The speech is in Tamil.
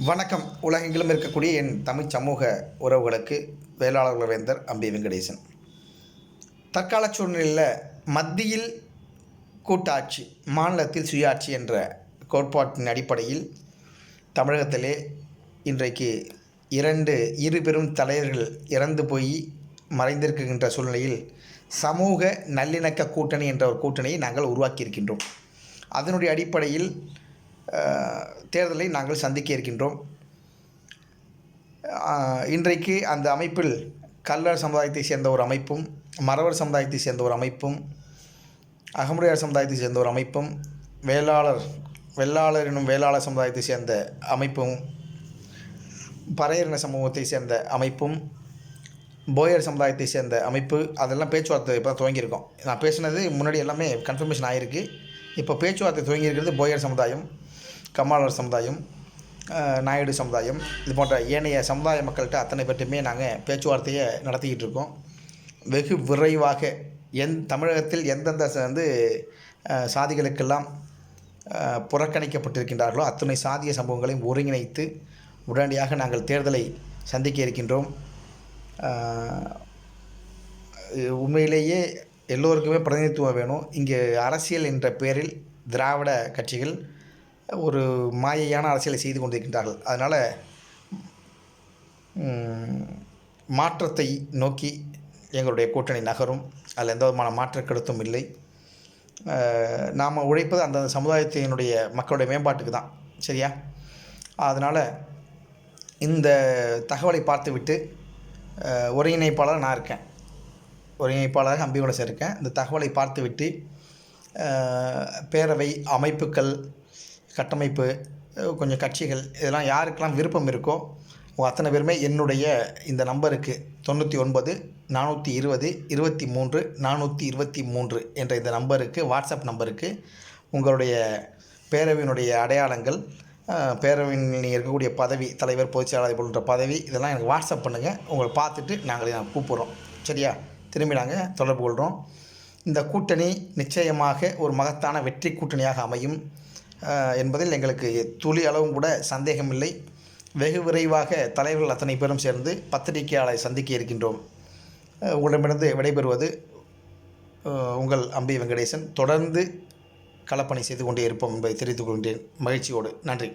வணக்கம். உலகெங்கிலும் இருக்கக்கூடிய என் தமிழ் சமூக உறவுகளுக்கு வேளாளர்கள் வேந்தர் அம்பி வெங்கடேசன். தற்கால சூழ்நிலையில் மத்தியில் கூட்டாட்சி மாநிலத்தில் சுயாட்சி என்ற கோட்பாட்டின் அடிப்படையில் தமிழகத்திலே இன்றைக்கு இரண்டு இரு பெரும் தலைவர்கள் இறந்து போய் மறைந்திருக்கின்ற சூழ்நிலையில் சமூக நல்லிணக்க கூட்டணி என்ற ஒரு கூட்டணியை நாங்கள் உருவாக்கியிருக்கின்றோம். அதனுடைய அடிப்படையில் தேர்தலை நாங்கள் சந்திக்க இருக்கின்றோம். இன்றைக்கு அந்த அமைப்பில் கல்லர் சமுதாயத்தை சேர்ந்த ஒரு அமைப்பும் மறவர் சமுதாயத்தை சேர்ந்த ஒரு அமைப்பும் அகமுடையார் சமுதாயத்தை சேர்ந்த ஒரு அமைப்பும் வேளாளர் வெள்ளாளர் எனும் வேளாளர் சமுதாயத்தை சேர்ந்த அமைப்பும் பறையரின சமூகத்தை சேர்ந்த அமைப்பும் போயர் சமுதாயத்தை சேர்ந்த அமைப்பு அதெல்லாம் பேச்சுவார்த்தை இப்போ துவங்கியிருக்கோம். நான் பேசுனது முன்னாடி எல்லாமே கன்ஃபர்மேஷன் ஆகிருக்கு இப்போ பேச்சுவார்த்தை துவங்கியிருக்கிறது போயர் சமுதாயம். கம்மாளர் சமுதாயம் நாயுடு சமுதாயம் இது போன்ற ஏனைய சமுதாய மக்கள்கிட்ட அத்தனை பேர்ட்டுமே நாங்கள் பேச்சுவார்த்தையை நடத்திக்கிட்டு இருக்கோம். வெகு விரைவாக எந் தமிழகத்தில் எந்தெந்த வந்து சாதிகளுக்கெல்லாம் புறக்கணிக்கப்பட்டிருக்கின்றார்களோ அத்தனை சாதிய சம்பவங்களையும் ஒருங்கிணைத்து உடனடியாக நாங்கள் தேர்தலை சந்திக்க இருக்கின்றோம். உண்மையிலேயே எல்லோருக்குமே பிரதிநிதித்துவம் வேணும். இங்கே அரசியல் என்ற பெயரில் திராவிட கட்சிகள் ஒரு மாயையான அரசியலை செய்து கொண்டிருக்கின்றார்கள். அதனால் மாற்றத்தை நோக்கி எங்களுடைய கூட்டணி நகரும். அதில் எந்த விதமான மாற்ற கருத்தும் இல்லை. நாம் உழைப்பது அந்த சமுதாயத்தினுடைய மக்களுடைய மேம்பாட்டுக்கு தான். சரியா? அதனால் இந்த தகவலை பார்த்துவிட்டு ஒருங்கிணைப்பாளர் நான் இருக்கேன். ஒருங்கிணைப்பாளர் அம்பிகுணசன் இருக்கேன் இந்த தகவலை பார்த்துவிட்டு பேரவை அமைப்புகள் கட்டமைப்பு கொஞ்சம் கட்சிகள் இதெல்லாம் யாருக்கெல்லாம் விருப்பம் இருக்கோ அத்தனை பேருமே என்னுடைய இந்த நம்பருக்கு தொண்ணூற்றி ஒன்பது நானூற்றி இருபது இருபத்தி மூன்று நானூற்றி இருபத்தி மூன்று என்ற இந்த நம்பருக்கு வாட்ஸ்அப் நம்பருக்கு உங்களுடைய பேரவையினுடைய அடையாளங்கள் அஹ், பேரவையில் இருக்கக்கூடிய பதவி தலைவர் பொதுச்செயலாளர் போன்ற பதவி இதெல்லாம் எனக்கு வாட்ஸ்அப் பண்ணுங்கள் உங்களை பார்த்துட்டு நாங்களே நாங்கள் கூப்பிட்றோம். சரியா? திரும்பி நாங்கள் தொடர்பு கொள்கிறோம் இந்த கூட்டணி நிச்சயமாக ஒரு மகத்தான வெற்றி கூட்டணியாக அமையும். என்பதில் எங்களுக்கு துளி அளவும் கூட சந்தேகமில்லை. வெகு விரைவாக தலைவர்கள் அத்தனை பேரும் சேர்ந்து பத்திரிகையாளரை சந்திக்க இருக்கின்றோம். உங்களிடமிருந்து விடைபெறுவது உங்கள் அம்பி வெங்கடேசன். தொடர்ந்து களப்பணி செய்து கொண்டே இருப்போம் என்பதை தெரிவித்துக் கொள்கின்றேன். மகிழ்ச்சியோடு. நன்றி.